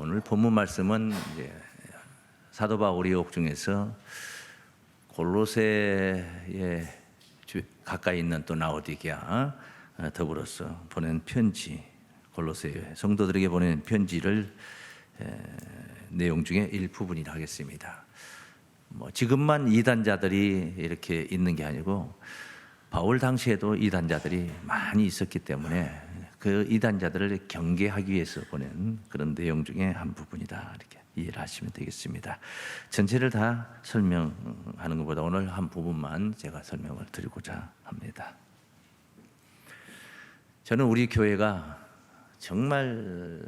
오늘 본문 말씀은 사도 바울이 옥 중에서 골로새에 주- 가까이 있는 또 나오디게아 어, 더불어서 보낸 편지 골로새 성도들에게 보낸 편지를 에, 내용 중에 일부분이라 하겠습니다. 뭐 지금만 이단자들이 이렇게 있는 게 아니고 바울 당시에도 이단자들이 많이 있었기 때문에 그 이단자들을 경계하기 위해서 보낸 그런 내용 중에 한 부분이다 이렇게 이해를 하시면 되겠습니다. 전체를 다 설명하는 것보다 오늘 한 부분만 제가 설명을 드리고자 합니다. 저는 우리 교회가 정말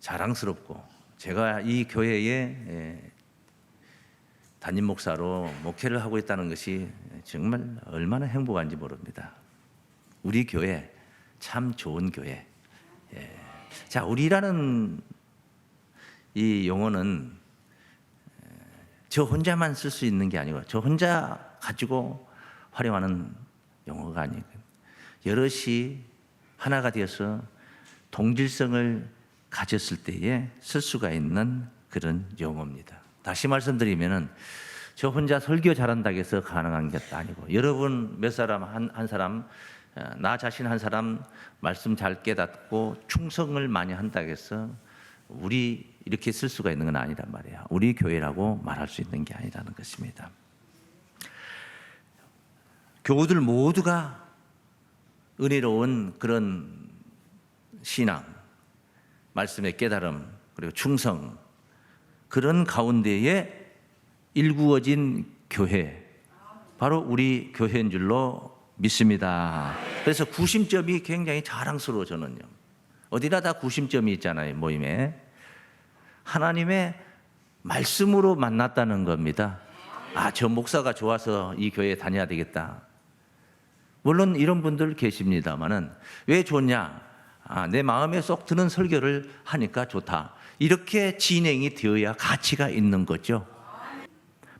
자랑스럽고 제가 이 교회에 예, 담임 목사로 목회를 하고 있다는 것이 정말 얼마나 행복한지 모릅니다. 우리 교회 참 좋은 교회. 예. 자, 우리라는 이 용어는 에, 저 혼자만 쓸 수 있는 게 아니고 저 혼자 가지고 활용하는 용어가 아니고 여럿이 하나가 되어서 동질성을 가졌을 때에 쓸 수가 있는 그런 용어입니다. 다시 말씀드리면은 저 혼자 설교 잘한다고 해서 가능한 게 아니고 여러분 몇 사람 한, 한 사람 어, 나 자신 한 사람 말씀 잘 깨닫고 충성을 많이 한다고 해서 우리 이렇게 쓸 수가 있는 건 아니란 말이에요. 우리 교회라고 말할 수 있는 게 아니라는 것입니다. 교우들 모두가 은혜로운 그런 신앙, 말씀의 깨달음, 그리고 충성, 그런 가운데에 일구어진 교회, 바로 우리 교회인 줄로 믿습니다. 그래서 구심점이 굉장히 자랑스러워 저는요. 어디나 다 구심점이 있잖아요, 모임에. 하나님의 말씀으로 만났다는 겁니다. 아, 저 목사가 좋아서 이 교회에 다녀야 되겠다. 물론 이런 분들 계십니다만은 왜 좋냐? 아, 내 마음에 쏙 드는 설교를 하니까 좋다. 이렇게 진행이 되어야 가치가 있는 거죠.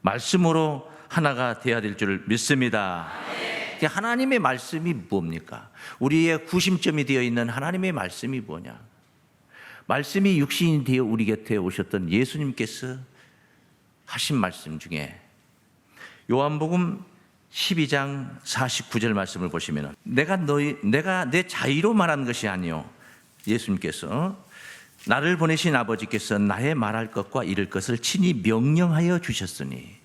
말씀으로 하나가 되어야 될 줄 믿습니다. 하나님의 말씀이 뭡니까? 우리의 구심점이 되어 있는 하나님의 말씀이 뭐냐? 말씀이 육신이 되어 우리 곁에 오셨던 예수님께서 하신 말씀 중에 요한복음 12장 49절 말씀을 보시면 내가 너희 내가 내 자의로 말한 것이 아니요 예수님께서 나를 보내신 아버지께서 나의 말할 것과 이를 것을 친히 명령하여 주셨으니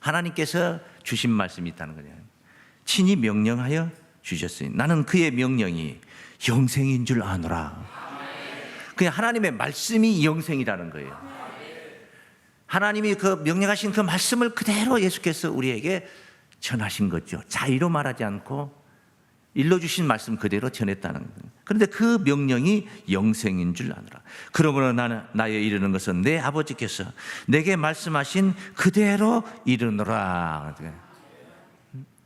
하나님께서 주신 말씀이 있다는 거예요. 친히 명령하여 주셨으니 나는 그의 명령이 영생인 줄 아노라. 그냥 하나님의 말씀이 영생이라는 거예요. 하나님이 그 명령하신 그 말씀을 그대로 예수께서 우리에게 전하신 거죠. 자의로 말하지 않고 일러주신 말씀 그대로 전했다는 거예요. 그런데 그 명령이 영생인 줄 아노라. 그러므로 나는 나에 이르는 것은 내 아버지께서 내게 말씀하신 그대로 이르노라.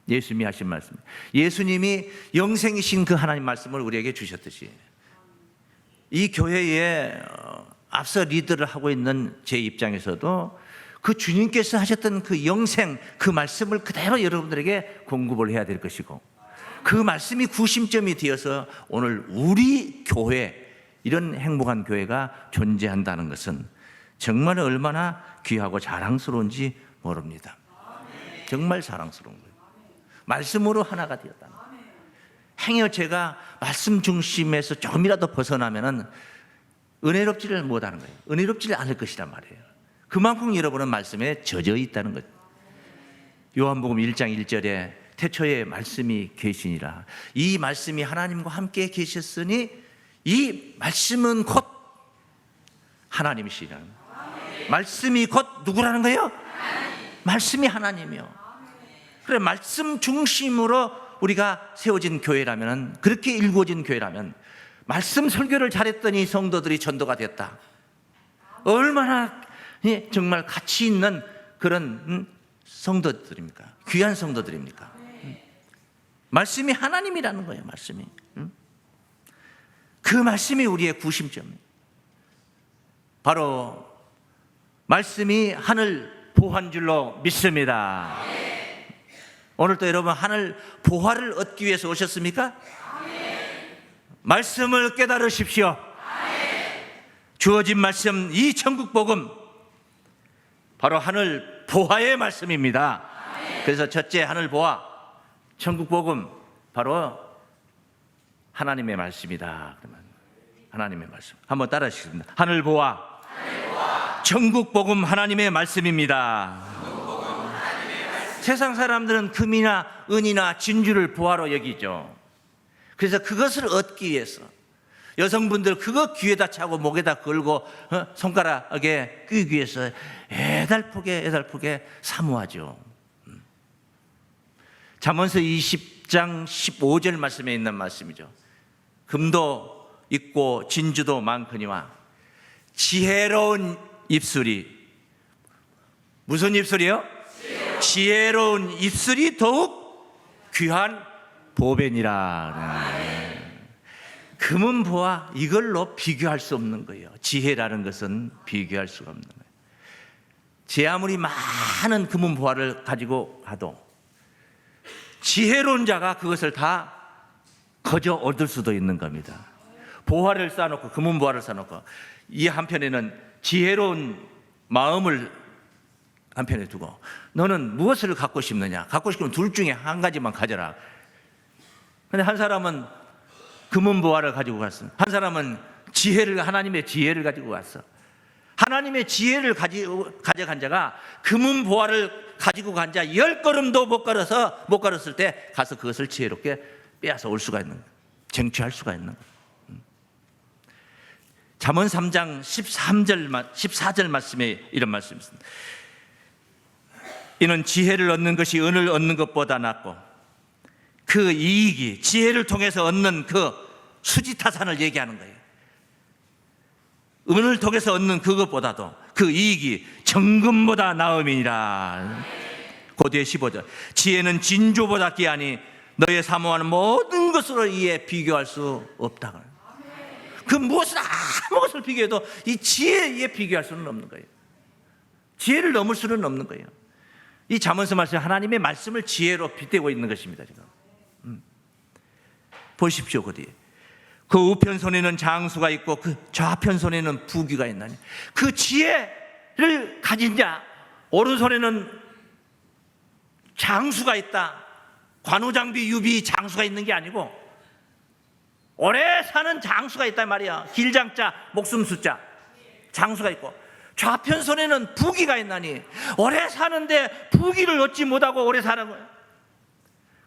예수님이 하신 말씀. 예수님이 영생이신 그 하나님 말씀을 우리에게 주셨듯이 이 교회에 어, 앞서 리더를 하고 있는 제 입장에서도 그 주님께서 하셨던 그 영생 그 말씀을 그대로 여러분들에게 공급을 해야 될 것이고 그 말씀이 구심점이 되어서 오늘 우리 교회 이런 행복한 교회가 존재한다는 것은 정말 얼마나 귀하고 자랑스러운지 모릅니다. 정말 자랑스러운 거예요. 말씀으로 하나가 거예요. 행여 제가 말씀 중심에서 조금이라도 벗어나면은 은혜롭지를 못하는 거예요. 은혜롭지를 않을 것이란 말이에요. 그만큼 여러분은 말씀에 젖어 있다는 거죠. 요한복음 1장 1절에 태초에 말씀이 계시니라. 이 말씀이 하나님과 함께 계셨으니 이 말씀은 곧 하나님이시라는. 말씀이 곧 누구라는 거예요? 말씀이 하나님이요. 그래 말씀 중심으로 우리가 세워진 교회라면 그렇게 일구어진 교회라면 말씀 설교를 잘했더니 성도들이 전도가 됐다. 얼마나 예, 정말 가치 있는 그런 음, 성도들입니까? 귀한 성도들입니까? 음. 말씀이 하나님이라는 거예요. 말씀이. 음. 그 말씀이 우리의 구심점. 바로 말씀이 하늘 보한 줄로 믿습니다. 오늘도 여러분 하늘 보화를 얻기 위해서 오셨습니까? 말씀을 깨달으십시오. 주어진 말씀 이 천국 복음 바로 하늘 보화의 말씀입니다. 그래서 첫째 하늘 보화 천국 복음 바로 하나님의 말씀이다. 그러면 하나님의 말씀 한번 따라하시겠습니다. 하늘 보화 천국 복음 하나님의 말씀입니다. 세상 사람들은 금이나 은이나 진주를 보화로 여기죠. 그래서 그것을 얻기 위해서 여성분들 그거 귀에다 차고 목에다 걸고 어? 손가락에 끼기 위해서 애달프게 애달프게 사모하죠. 음. 잠언서 20장 15절 말씀에 있는 말씀이죠. 금도 있고 진주도 많거니와 지혜로운 입술이 무슨 입술이요? 지혜로운 입술이 더욱 귀한 보배니라. 금은 보아 이걸로 비교할 수 없는 거예요. 지혜라는 것은 비교할 수가 없는 거예요. 제 아무리 많은 금은 보화를 가지고 가도 지혜로운 자가 그것을 다 거저 얻을 수도 있는 겁니다. 보화를 쌓아놓고 금은 보화를 쌓아놓고 이 한편에는 지혜로운 마음을 한편에 두고 너는 무엇을 갖고 싶느냐? 갖고 싶으면 둘 중에 한 가지만 가져라. 근데 한 사람은 금은 보화를 가지고 갔습니다. 한 사람은 지혜를 하나님의 지혜를 가지고 갔어. 하나님의 지혜를 가지, 가져간 자가 금은 보화를 가지고 간 자 열 걸음도 못 걸어서 못 걸었을 때 가서 그것을 지혜롭게 빼앗아 올 수가 있는 거예요. 쟁취할 수가 있는. 음. 잠언 3장 13절 14절 말씀에 이런 말씀이 있습니다. 이는 지혜를 얻는 것이 은을 얻는 것보다 낫고 그 이익이 지혜를 통해서 얻는 그 수지타산을 얘기하는 거예요. 은을 통해서 얻는 그것보다도 그 이익이 정금보다 나음이니라. 고대 15절. 지혜는 진주보다 귀하니 너의 사모하는 모든 것으로 이에 비교할 수 없다. 그 무엇을 아무 것을 비교해도 이 지혜에 비교할 수는 없는 거예요. 지혜를 넘을 수는 없는 거예요. 이 잠언서 말씀 하나님의 말씀을 지혜로 빗대고 있는 것입니다. 지금 음. 보십시오 그 뒤에 그 우편 손에는 장수가 있고 그 좌편 손에는 부귀가 있나니 그 지혜를 가진 자 오른손에는 장수가 있다. 관우장비 유비 장수가 있는 게 아니고 오래 사는 장수가 있단 말이야. 길장자 목숨 숫자 장수가 있고 좌편 손에는 부귀가 있나니 오래 사는데 부귀를 얻지 못하고 오래 사는 거예요.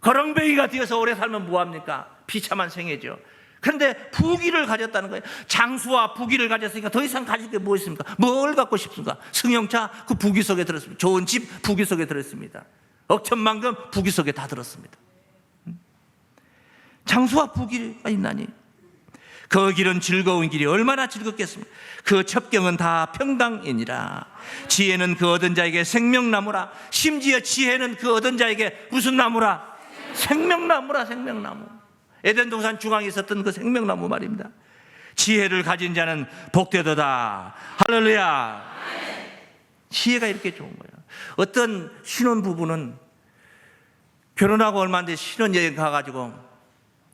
거렁뱅이가 되어서 오래 살면 뭐합니까? 비참한 생애죠. 그런데 부귀를 가졌다는 거예요. 장수와 부귀를 가졌으니까 더 이상 가질 게 뭐 있습니까? 뭘 갖고 싶습니까? 승용차 그 부귀 속에 들었습니다. 좋은 집 부귀 속에 들었습니다. 억천만금 부귀 속에 다 들었습니다. 음? 장수와 부귀가 있나니 그 길은 즐거운 길이 얼마나 즐겁겠습니까? 그 첩경은 다 평강이니라. 지혜는 그 얻은 자에게 생명나무라. 심지어 지혜는 그 얻은 자에게 무슨 나무라? 생명나무라, 생명나무. 에덴 동산 중앙에 있었던 그 생명나무 말입니다. 지혜를 가진 자는 복되도다. 할렐루야. 지혜가 이렇게 좋은 거예요. 어떤 신혼 부부는 결혼하고 얼마 안 돼 신혼 여행 가가지고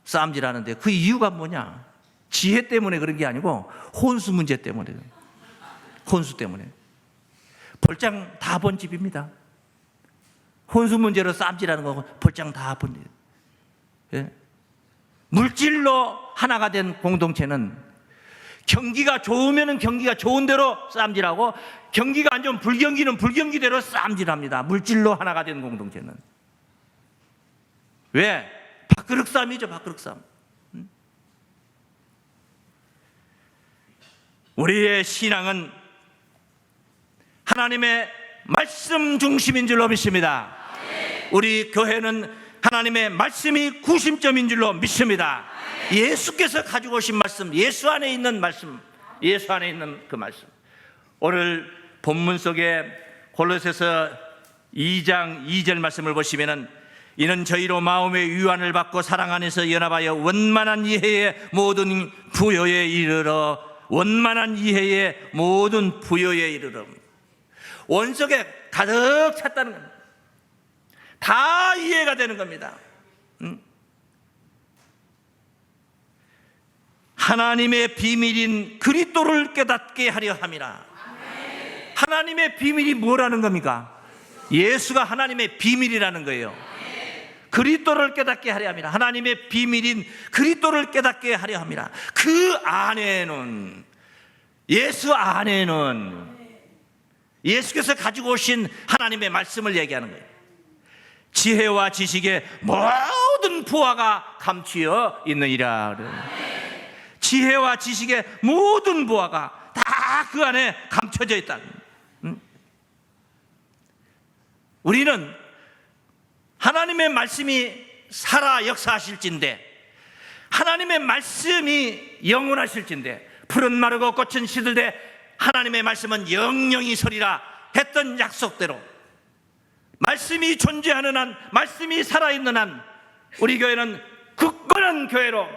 싸움질 하는데 그 이유가 뭐냐? 지혜 때문에 그런 게 아니고 혼수 문제 때문에. 혼수 때문에. 볼장 다본 집입니다. 혼수 문제로 싸움질하는 거고 볼장 다본 집. 예? 물질로 하나가 된 공동체는 경기가 좋으면 경기가 좋은 대로 싸움질하고 경기가 안 좋으면 불경기는 불경기대로 싸움질합니다. 물질로 하나가 된 공동체는. 왜? 밥그릇 싸움이죠, 밥그릇 싸움. 음? 우리의 신앙은 하나님의 말씀 중심인 줄로 믿습니다. 우리 교회는 하나님의 말씀이 구심점인 줄로 믿습니다. 예수께서 가지고 오신 말씀, 예수 안에 있는 말씀, 예수 안에 있는 그 말씀. 오늘 본문 속에 골로새서 2장 2절 말씀을 보시면은 이는 저희로 마음의 유한을 받고 사랑 안에서 연합하여 원만한 이해의 모든 부여에 이르러 원만한 이해의 모든 부여에 이르러 원석에 가득 찼다는 겁니다. 다 이해가 되는 겁니다. 음? 하나님의 비밀인 그리스도를 깨닫게 하려 함이라. 하나님의 비밀이 뭐라는 겁니까? 예수가 하나님의 비밀이라는 거예요. 그리스도를 깨닫게 하려 함이라. 하나님의 비밀인 그리스도를 깨닫게 하려 함이라. 그 안에는 예수 안에는 예수께서 가지고 오신 하나님의 말씀을 얘기하는 거예요. 지혜와 지식의 모든 부하가 감추어 있느니라. 지혜와 지식의 모든 부하가 다 그 안에 감춰져 있다. 음? 우리는 하나님의 말씀이 살아 역사하실진데 하나님의 말씀이 영원하실진데 푸른 마르고 꽃은 시들되 하나님의 말씀은 영영이 서리라 했던 약속대로 말씀이 존재하는 한 말씀이 살아있는 한 우리 교회는 굳건한 교회로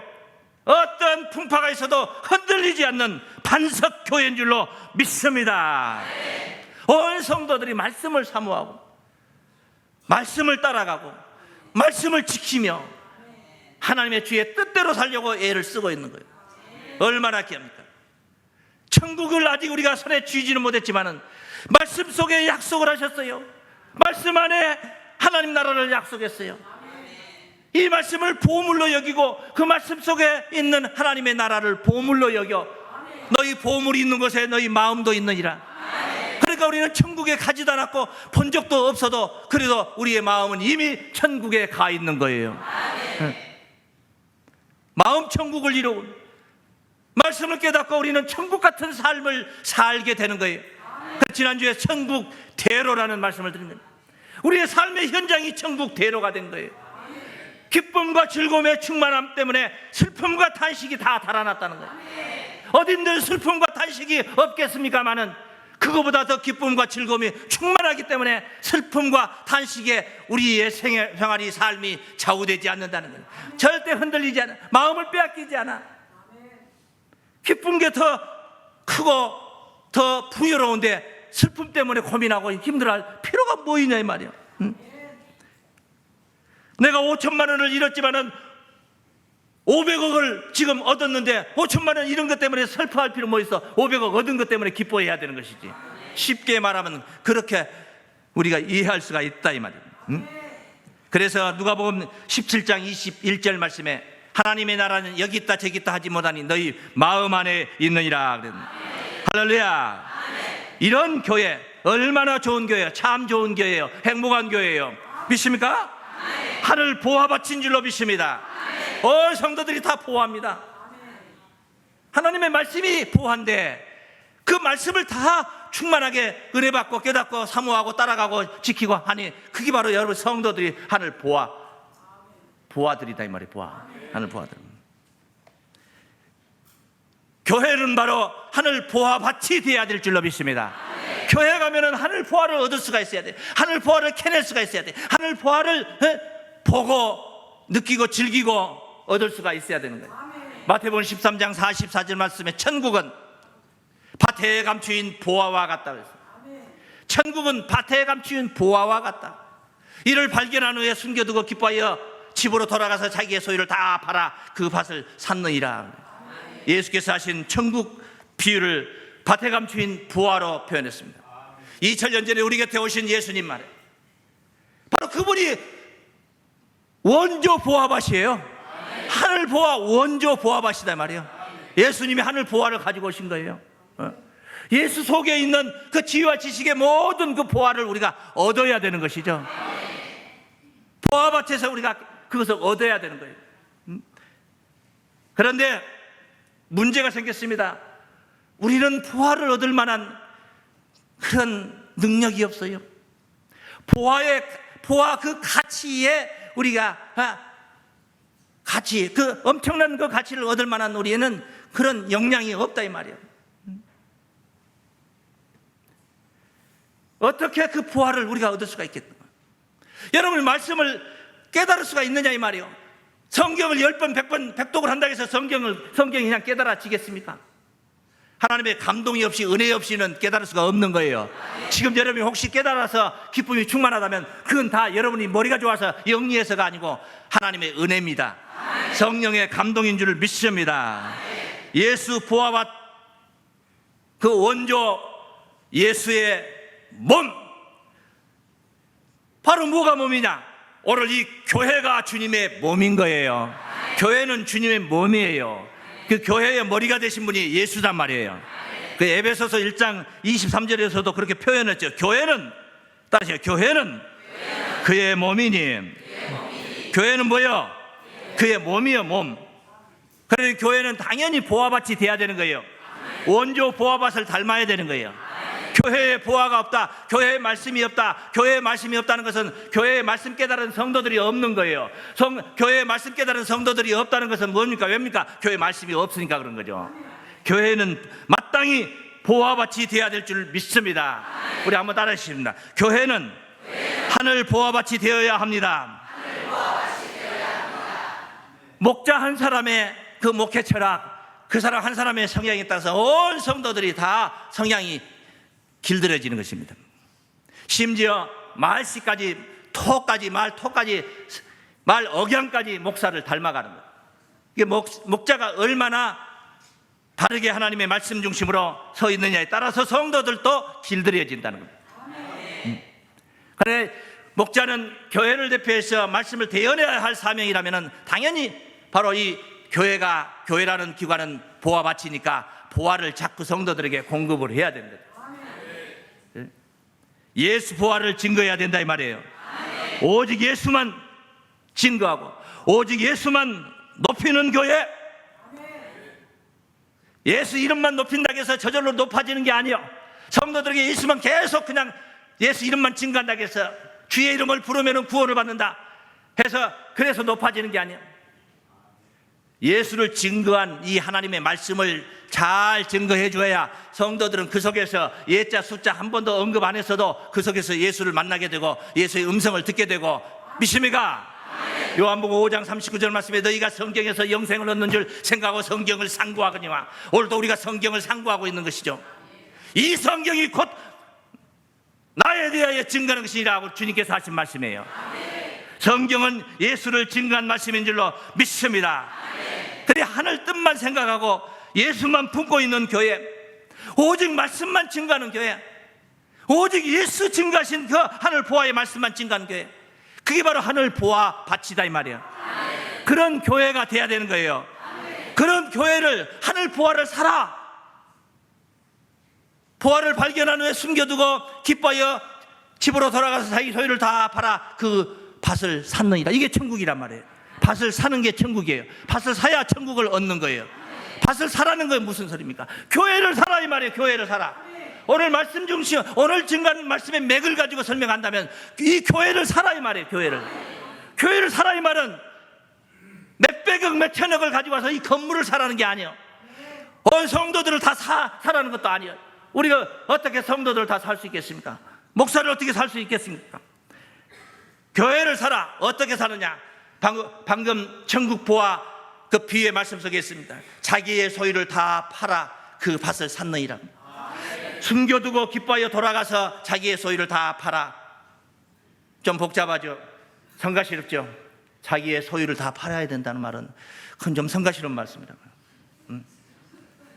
어떤 풍파가 있어도 흔들리지 않는 반석 교회인 줄로 믿습니다. 온 성도들이 말씀을 사모하고 말씀을 따라가고 말씀을 지키며 하나님의 주의 뜻대로 살려고 애를 쓰고 있는 거예요. 얼마나 귀합니까? 천국을 아직 우리가 손에 쥐지는 못했지만은 말씀 속에 약속을 하셨어요. 말씀 안에 하나님 나라를 약속했어요. 이 말씀을 보물로 여기고 그 말씀 속에 있는 하나님의 나라를 보물로 여겨 너희 보물이 있는 곳에 너희 마음도 있느니라. 그러니까 우리는 천국에 가지도 않았고 본 적도 없어도 그래도 우리의 마음은 이미 천국에 가 있는 거예요. 응. 마음 천국을 이루고 말씀을 깨닫고 우리는 천국 같은 삶을 살게 되는 거예요. 그래서 지난주에 천국 대로라는 말씀을 드린 겁니다. 우리의 삶의 현장이 천국 대로가 된 거예요. 기쁨과 즐거움의 충만함 때문에 슬픔과 탄식이 다 달아났다는 거예요. 어딘들 슬픔과 탄식이 없겠습니까마는 그거보다 더 기쁨과 즐거움이 충만하기 때문에 슬픔과 탄식에 우리의 생활이 삶이 좌우되지 않는다는 거예요. 절대 흔들리지 않아. 마음을 빼앗기지 않아. 기쁜 게 더 크고 더 풍요로운데 슬픔 때문에 고민하고 힘들어할 필요가 뭐 있냐 이 말이야. 응? 내가 5천만 원을 잃었지만은 500억을 지금 얻었는데 5천만 원 이런 것 때문에 슬퍼할 필요 뭐 있어? 500억 얻은 것 때문에 기뻐해야 되는 것이지. 쉽게 말하면 그렇게 우리가 이해할 수가 있다 이 말이야. 응? 그래서 누가복음 17장 21절 말씀에 하나님의 나라는 여기 있다 저기 있다 하지 못하니 너희 마음 안에 있느니라 그랬는데 할렐루야. 이런 교회 얼마나 좋은 교회예요. 참 좋은 교회예요. 행복한 교회예요. 믿습니까? 하늘 보화 바친 줄로 믿습니다. 온 성도들이 다 보호합니다. 하나님의 말씀이 보호한데 그 말씀을 다 충만하게 은혜 받고 깨닫고 사모하고 따라가고 지키고 하니 그게 바로 여러분 성도들이 하늘 보아 보아들이다 이 말이 보아 하늘 보아들. 교회는 바로 하늘 보아 밭이 되어야 될 줄로 믿습니다. 교회 가면은 하늘 보아를 얻을 수가 있어야 돼. 하늘 보아를 캐낼 수가 있어야 돼. 하늘 보아를 에? 보고 느끼고 즐기고 얻을 수가 있어야 되는 거예요. 마태복음 13장 44절 말씀에 천국은 밭에 감추인 보아와 같다 그랬어요. 천국은 밭에 감추인 보아와 같다. 이를 발견한 후에 숨겨두고 기뻐하여 집으로 돌아가서 자기의 소유를 다 팔아 그 밭을 샀느니라. 예수께서 하신 천국 비유를 밭에 감추인 보아로 표현했습니다. 2000년 전에 우리 곁에 오신 예수님 말에 바로 그분이 원조 보아밭이에요. 하늘 보아 원조 보아밭이다 말이에요. 예수님이 하늘 보아를 가지고 오신 거예요. 어? 예수 속에 있는 그 지혜와 지식의 모든 그 보아를 우리가 얻어야 되는 것이죠. 보아밭에서 우리가 그것을 얻어야 되는 거예요. 음? 그런데 문제가 생겼습니다. 우리는 보아를 얻을 만한 그런 능력이 없어요. 보아의 보아 그 가치에 우리가 아, 가치 그 엄청난 그 가치를 얻을 만한 우리에는 그런 역량이 없다 이 말이에요. 어떻게 그 보아를 우리가 얻을 수가 있겠나? 여러분 말씀을 깨달을 수가 있느냐 이 말이요. 성경을 열 번, 백 번, 백독을 한다고 해서 성경을 성경이 그냥 깨달아지겠습니까? 하나님의 감동이 없이 은혜 없이는 깨달을 수가 없는 거예요. 지금 여러분이 혹시 깨달아서 기쁨이 충만하다면 그건 다 여러분이 머리가 좋아서 영리해서가 아니고 하나님의 은혜입니다. 성령의 감동인 줄을 믿습니다. 예수 보아밭 그 원조 예수의 몸 바로 뭐가 몸이냐? 오늘 이 교회가 주님의 몸인 거예요. 교회는 주님의 몸이에요. 그 교회의 머리가 되신 분이 예수단 말이에요. 그 에베소서 1장 23절에서도 그렇게 표현했죠. 교회는 따라서 교회는 그의 몸이니 교회는 뭐요? 그의 몸이요 몸. 그래서 교회는 당연히 보아밭이 돼야 되는 거예요. 원조 보아밭을 닮아야 되는 거예요. 교회에 보아가 없다. 교회에 말씀이 없다. 교회에 말씀이 없다는 것은 교회에 말씀 깨달은 성도들이 없는 거예요. 성, 교회에 말씀 깨달은 성도들이 없다는 것은 뭡니까? 왜입니까? 교회 말씀이 없으니까 그런 거죠. 교회는 마땅히 보아밭이 돼야 될 줄 믿습니다. 우리 한번 따라해 주십니다. 교회는 하늘 보아밭이 되어야 합니다. 목자 한 사람의 그 목회 철학, 그 사람 한 사람의 성향에 따라서 온 성도들이 다 성향이 길들여지는 것입니다. 심지어 말씨까지 토까지 말 토까지 말 억양까지 목사를 닮아가는 거예요. 이게 목, 목자가 얼마나 바르게 하나님의 말씀 중심으로 서 있느냐에 따라서 성도들도 길들여진다는 겁니다. 음. 그래 목자는 교회를 대표해서 말씀을 대연해야 할 사명이라면 당연히 바로 이 교회가 교회라는 기관은 보아 바치니까 보아를 자꾸 성도들에게 공급을 해야 됩니다. 예수 보아를 증거해야 된다 이 말이에요. 오직 예수만 증거하고 오직 예수만 높이는 교회. 예수 이름만 높인다고 해서 저절로 높아지는 게 아니요. 성도들에게 예수만 계속 그냥 예수 이름만 증거한다고 해서 주의 이름을 부르면 구원을 받는다 해서 그래서 높아지는 게 아니에요. 예수를 증거한 이 하나님의 말씀을 잘 증거해 줘야 성도들은 그 속에서 예자 숫자 한 번도 언급 안 했어도 그 속에서 예수를 만나게 되고 예수의 음성을 듣게 되고 믿습니까? 요한복음 5장 39절 말씀에 너희가 성경에서 영생을 얻는 줄 생각하고 성경을 상고하거니와 오늘도 우리가 성경을 상고하고 있는 것이죠. 이 성경이 곧 나에 대하여 증거하는 것이라고 주님께서 하신 말씀이에요. 성경은 예수를 증거한 말씀인 줄로 믿습니다. 그래 하늘 뜻만 생각하고 예수만 품고 있는 교회, 오직 말씀만 증거하는 교회, 오직 예수 증거하신 그 하늘 보아의 말씀만 증거하는 교회, 그게 바로 하늘 보아 바치다 이 말이에요. 그런 교회가 돼야 되는 거예요. 그런 교회를 하늘 보아를 살아. 보아를 발견한 후에 숨겨두고 기뻐하여 집으로 돌아가서 자기 소유를 다 팔아 그 밭을 샀느니라. 이게 천국이란 말이에요. 밭을 사는 게 천국이에요. 밭을 사야 천국을 얻는 거예요. 밭을 사라는 건 무슨 소리입니까? 교회를 사라 이 말이에요. 교회를 사라. 오늘 말씀 중심, 오늘 증가하는 말씀의 맥을 가지고 설명한다면 이 교회를 사라 이 말이에요. 교회를. 교회를 사라 이 말은 몇백억, 몇천억을 가지고 와서 이 건물을 사라는 게 아니에요. 온 성도들을 다 사, 사라는 것도 아니에요. 우리가 어떻게 성도들을 다 살 수 있겠습니까? 목사를 어떻게 살 수 있겠습니까? 교회를 살아. 어떻게 사느냐? 방금, 방금 천국 보아 그 비유의 말씀 속에 있습니다. 자기의 소유를 다 팔아 그 밭을 샀느니라. 숨겨두고 기뻐하여 돌아가서 자기의 소유를 다 팔아. 좀 복잡하죠? 성가시럽죠? 자기의 소유를 다 팔아야 된다는 말은 그건 좀 성가시는 말씀이다. 음.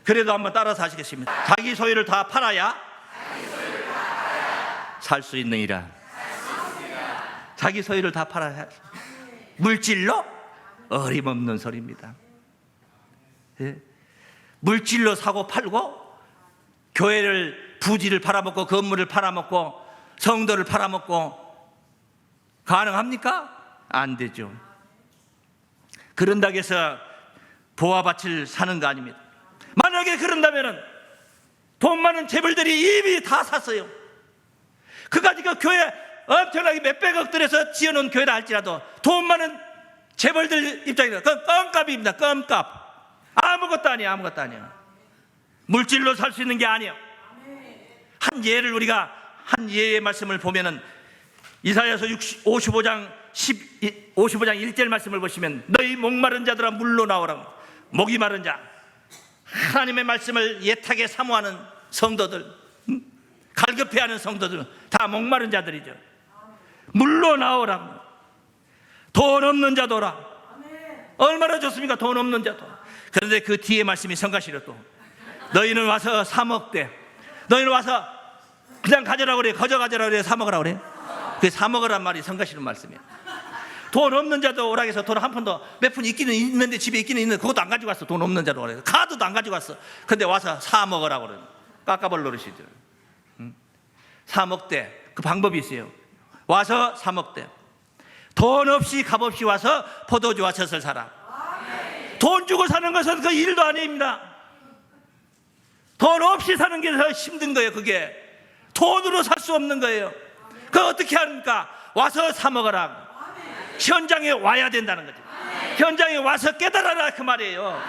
그래도 한번 따라서 하시겠습니다. 자기 소유를 다 팔아야 살수 있느니라. 자기 소유를 다 팔아야 물질로 어림없는 소리입니다. 예? 물질로 사고 팔고 교회를 부지를 팔아먹고 건물을 팔아먹고 성도를 팔아먹고 가능합니까? 안 되죠. 그런다고 해서 보아밭을 사는 거 아닙니다. 만약에 그런다면은 돈 많은 재벌들이 이미 다 샀어요. 그까지 그 교회 엄청나게 몇백억 들여서 지어놓은 교회라 할지라도 돈 많은 재벌들 입장에서 그건 껌값입니다. 껌값. 아무것도 아니야. 아무것도 아니야. 물질로 살 수 있는 게 아니에요. 한 예를 우리가 한 예의 말씀을 보면은 이사야서 55장 10, 55장 1절 말씀을 보시면 너희 목마른 자들아 물로 나오라. 목이 마른 자. 하나님의 말씀을 예탁에 사모하는 성도들, 음? 갈급해하는 성도들 다 목마른 자들이죠. 물로 나오라. 돈 없는 자도라. 얼마나 좋습니까? 돈 없는 자도. 그런데 그 뒤에 말씀이 성가시로 또. 너희는 와서 사 먹되. 너희는 와서 그냥 가져라 그래. 거저 가져라 그래. 사 먹으라 그래. 그 사 먹으란 말이 성가시는 말씀이야. 돈 없는 자도 오락에서 돈 한 푼도 몇 푼 있기는 있는데 집에 있기는 있는데 그것도 안 가지고 왔어. 돈 없는 자도 오락에서 카드도 안 가지고 왔어. 근데 와서 사 먹으라 그래 깎아볼 노릇이죠 응? 사 먹되. 그 방법이 있어요 와서 사 먹되 돈 없이 값 없이 와서 포도주와 젖을 사라. 돈 주고 사는 것은 그 일도 아닙니다. 돈 없이 사는 게 더 힘든 거예요 그게. 돈으로 살 수 없는 거예요. 그 어떻게 합니까? 와서 사 먹어라. 현장에 와야 된다는 거죠. 현장에 와서 깨달아라 그 말이에요.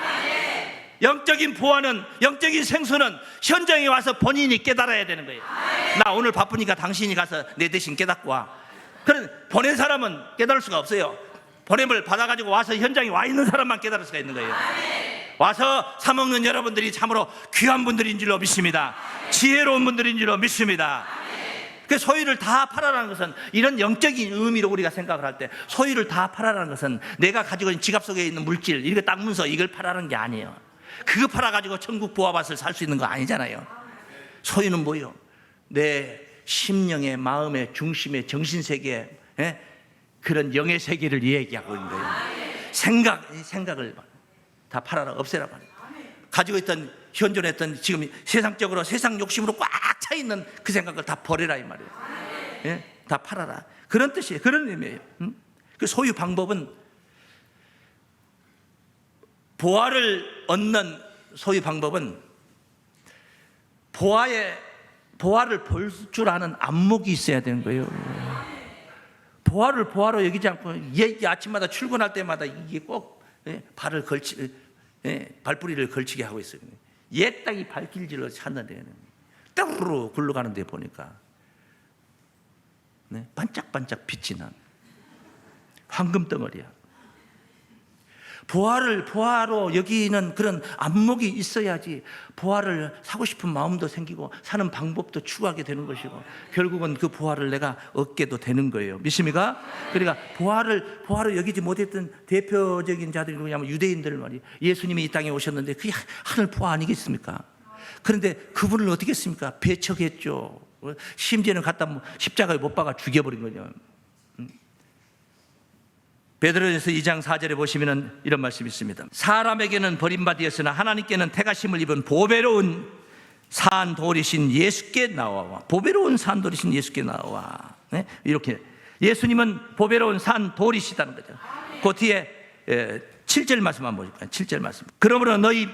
영적인 보안은 영적인 생수는 현장에 와서 본인이 깨달아야 되는 거예요 나 오늘 바쁘니까 당신이 가서 내 대신 깨닫고 와 그런 보낸 사람은 깨달을 수가 없어요 보냄을 받아가지고 와서 현장에 와 있는 사람만 깨달을 수가 있는 거예요 와서 사 먹는 여러분들이 참으로 귀한 분들인 줄로 믿습니다. 지혜로운 분들인 줄로 믿습니다. 그 소유를 다 팔아라는 것은 이런 영적인 의미로 우리가 생각을 할 때 소유를 다 팔아라는 것은 내가 가지고 있는 지갑 속에 있는 물질, 이거 딱 문서 이걸 팔아라는 게 아니에요. 그거 팔아가지고 천국 부하밭을 살 수 있는 거 아니잖아요. 소유는 뭐요? 내 심령의 마음의 중심의 정신 세계 에? 그런 영의 세계를 얘기하고 있는 거예요. 생각, 이 생각을 다 팔아라 없애라 말이야. 가지고 있던 현존했던 지금 세상적으로 세상 욕심으로 꽉 차 있는 그 생각을 다 버려라 이 말이에요. 예? 다 팔아라. 그런 뜻이에요. 그런 의미예요. 음? 그 소유 방법은 보화를 얻는 소유 방법은 보화의 보화를 볼 줄 아는 안목이 있어야 되는 거예요. 보화를 보화로 여기지 않고 예, 아침마다 출근할 때마다 이게 꼭 예, 발을 걸치 예, 발뿌리를 걸치게 하고 있어요. 옛 땅이 발길질로 찾는데 떠르르 굴러가는데 보니까 네, 반짝반짝 빛이 난 황금 덩어리야. 보화를 보화로 여기는 그런 안목이 있어야지 보화를 사고 싶은 마음도 생기고 사는 방법도 추구하게 되는 것이고 결국은 그 보화를 내가 얻게도 되는 거예요. 믿습니까? 그러니까 보화를 보화로 여기지 못했던 대표적인 자들이 누구냐면 유대인들 말이 예수님이 이 땅에 오셨는데 그게 하늘 보화 아니겠습니까? 그런데 그분을 어떻게 했습니까? 배척했죠. 심지어는 갖다 뭐 십자가에 못 박아 죽여버린 거죠. 베드로전서 2장 4절에 보시면은 이런 말씀이 있습니다. 사람에게는 버림받이었으나 하나님께는 택하심을 입은 보배로운 산 돌이신 예수께 나와 보배로운 산 돌이신 예수께 나와 네? 이렇게 예수님은 보배로운 산 돌이시다는 거죠. 그 뒤에 에, 7절 말씀 한번 보실까요? 7절 말씀. 그러므로 너희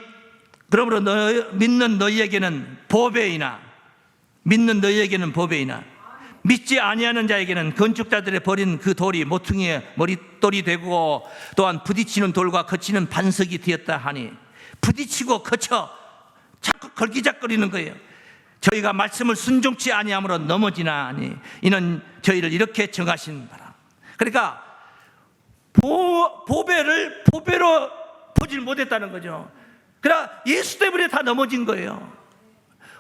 그러므로 너, 믿는 너희에게는 보배이나 믿는 너희에게는 보배이나 믿지 아니하는 자에게는 건축자들의 버린 그 돌이 모퉁이의 머릿돌이 되고 또한 부딪히는 돌과 거치는 반석이 되었다 하니 부딪히고 거쳐 자꾸 걸기작거리는 거예요. 저희가 말씀을 순종치 아니함으로 넘어지나 하니 이는 저희를 이렇게 정하신 바라. 그러니까 보, 보배를 보배로 보질 못했다는 거죠. 그러나 예수 때문에 다 넘어진 거예요.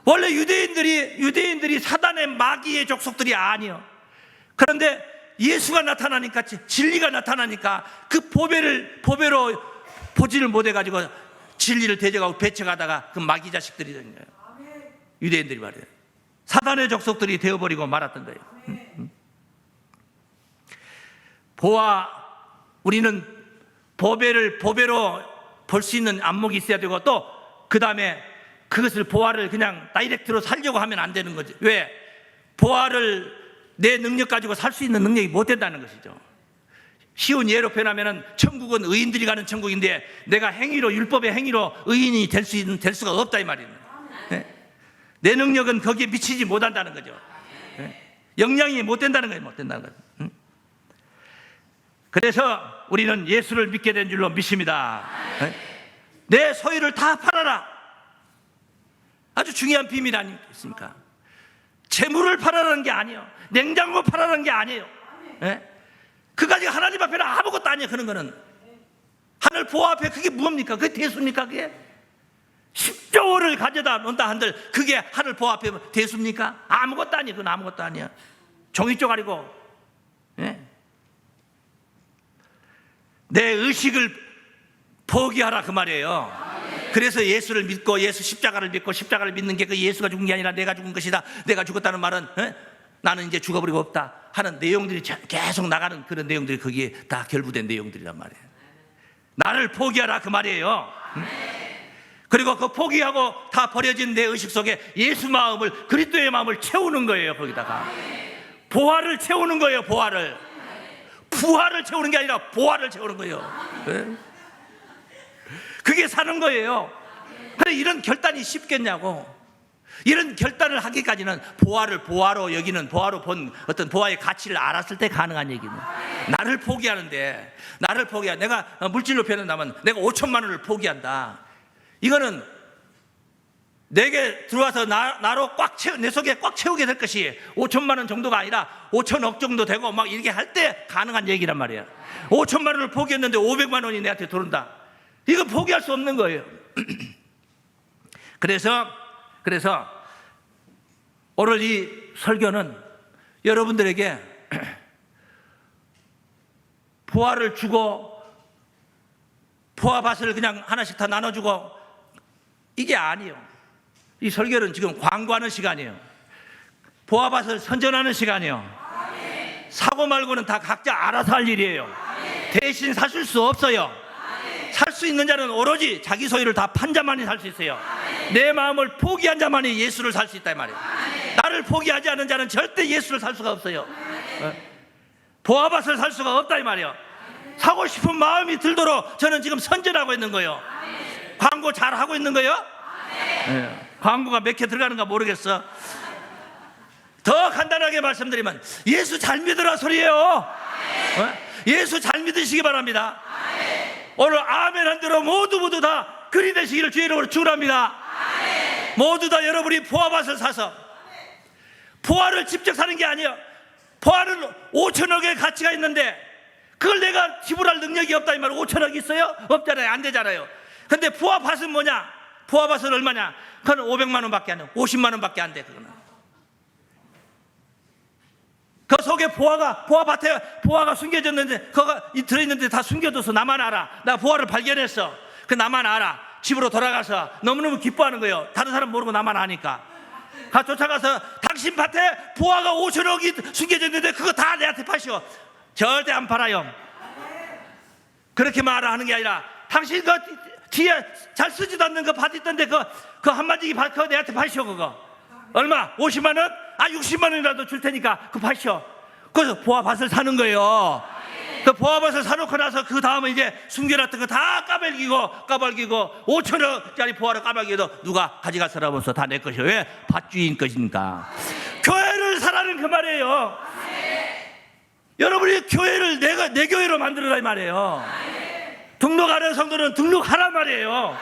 원래 유대인들이 유대인들이 사단의 마귀의 족속들이 아니요. 그런데 예수가 나타나니까 진리가 나타나니까 그 보배를 보배로 보지를 못해 가지고 진리를 대적하고 배척하다가 그 마귀 자식들이 된 거예요. 유대인들이 말이에요. 사단의 족속들이 되어버리고 말았던 거예요. 보아 우리는 보배를 보배로 볼 수 있는 안목이 있어야 되고 또 그 다음에 그것을 보화를 그냥 다이렉트로 살려고 하면 안 되는 거죠. 왜? 보화를 내 능력 가지고 살 수 있는 능력이 못 된다는 것이죠. 쉬운 예로 표현하면은 천국은 의인들이 가는 천국인데 내가 행위로 율법의 행위로 의인이 될 수 있는 될 수가 없다 이 말입니다. 네? 내 능력은 거기에 미치지 못한다는 거죠. 네? 영향이 못 된다는 거예요. 못 된다는 거죠. 응? 그래서 우리는 예수를 믿게 된 줄로 믿습니다. 네? 내 소유를 다 팔아라. 아주 중요한 비밀 아니겠습니까? 재물을 팔아라는 게 아니에요. 냉장고 팔아라는 게 아니에요. 예? 그까지 하나님 앞에는 아무것도 아니에요. 그런 거는 하늘 보호 앞에 그게 뭡니까? 그게 대수입니까? 그게 10조를 가져다 놓는다 한들 그게 하늘 보호 앞에 대수입니까? 아무것도 아니에요. 그건 아무것도 아니야. 종이 쪼가리고 예? 내 의식을 포기하라 그 말이에요. 그래서 예수를 믿고 예수 십자가를 믿고 십자가를 믿는 게 그 예수가 죽은 게 아니라 내가 죽은 것이다. 내가 죽었다는 말은 에? 나는 이제 죽어버리고 없다 하는 내용들이 자- 계속 나가는 그런 내용들이 거기에 다 결부된 내용들이란 말이에요. 나를 포기하라 그 말이에요. 응? 그리고 그 포기하고 다 버려진 내 의식 속에 예수 마음을 그리스도의 마음을 채우는 거예요. 거기다가 보화를 채우는 거예요. 보화를 부활을 채우는 게 아니라 보화를 채우는 거예요. 예? 그게 사는 거예요. 이런 결단이 쉽겠냐고. 이런 결단을 하기까지는 보화를 보화로 여기는 보화로 본 어떤 보화의 가치를 알았을 때 가능한 얘기는 나를 포기하는데 나를 포기하 내가 물질로 표현한다면 내가 5천만 원을 포기한다. 이거는 내게 들어와서 나, 나로 꽉 채우, 내 속에 꽉 채우게 될 것이 5천만 원 정도가 아니라 5천억 정도 되고 막 이렇게 할 때 가능한 얘기란 말이야. 5천만 원을 포기했는데 500만 원이 내한테 들어온다. 이거 포기할 수 없는 거예요. 그래서 그래서 오늘 이 설교는 여러분들에게 부활을 주고 포화밭을 그냥 하나씩 다 나눠주고 이게 아니에요. 이 설교는 지금 광고하는 시간이에요. 포화밭을 선전하는 시간이에요. 사고 말고는 다 각자 알아서 할 일이에요. 대신 사실 수 없어요. 살수 있는 자는 오로지 자기 소유를 다 판 자만이 살 수 있어요. 내 마음을 포기한 자만이 예수를 살수이 말이에요. 나를 포기하지 않은 자는 절대 예수를 살 수가 없어요. 어? 보아밭을 살 수가 없다 이 말이에요. 사고 싶은 마음이 들도록 저는 지금 선전하고 있는 거예요. 광고 잘 하고 있는 거예요? 예. 광고가 몇 개 들어가는가 모르겠어. 더 간단하게 말씀드리면 예수 잘 믿으라 소리예요. 어? 예수 잘 믿으시기 바랍니다. 오늘 아멘 한 대로 모두 모두 다 그리 되시기를 주의 이름으로 축원합니다. 모두 다 여러분이 포화밭을 사서 포화를 직접 사는 게 아니에요. 포화는 5천억의 가치가 있는데 그걸 내가 지불할 능력이 없다 이 말은 5천억 있어요? 없잖아요. 안 되잖아요. 근데 포화밭은 뭐냐? 포화밭은 얼마냐? 그건 500만 원밖에 안 돼. 50만 원밖에 안 돼. 그거는. 그 속에 보화가 보화밭에 보화가 숨겨졌는데 그가 이 들어있는데 다 숨겨둬서 나만 알아. 나 보화를 발견했어. 그 나만 알아. 집으로 돌아가서 너무너무 기뻐하는 거예요. 다른 사람 모르고 나만 아니까. 가 쫓아가서 당신 밭에 보화가 5천억이 숨겨졌는데 그거 다 내한테 파시오. 절대 안 팔아요. 그렇게 말하는 게 아니라 당신 그 뒤에 잘 쓰지도 않는 그 밭 있던데 그, 그 한마디기 밭 그거 내한테 파시오 그거. 얼마? 50만 원? 아 60만 원이라도 줄 테니까 그 파시오. 그래서 보아밭을 사는 거예요. 그 보아밭을 사놓고 나서 그 다음에 이제 숨겨놨던 거 다 까발기고 까발기고 5천 원짜리 보아를 까발기도 누가 가져갔으라면서 다내 것이요. 왜? 밭주인 것이니까. 교회를 사라는 그 말이에요. 여러분이 교회를 내가 내 교회로 만들어라 이 말이에요. 등록하는 성도는 등록하란 말이에요.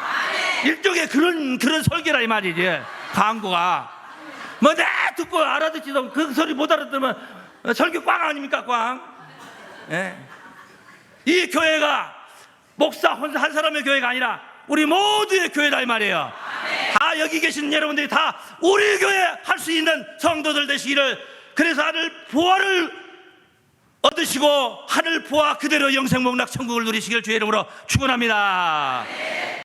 일종의 그런 그런 설계라 이 말이지. 광고가 뭐 내 듣고 알아듣지도 그 소리 못 알아들으면 설교 꽝 아닙니까 꽝? 예. 이 교회가 목사 한 사람의 교회가 아니라 우리 모두의 교회다 이 말이에요. 다 여기 계신 여러분들이 다 우리 교회 할 수 있는 성도들 되시기를 그래서 하늘 부활을 얻으시고 하늘 부활 그대로 영생 목락 천국을 누리시길 주의 이름으로 축원합니다.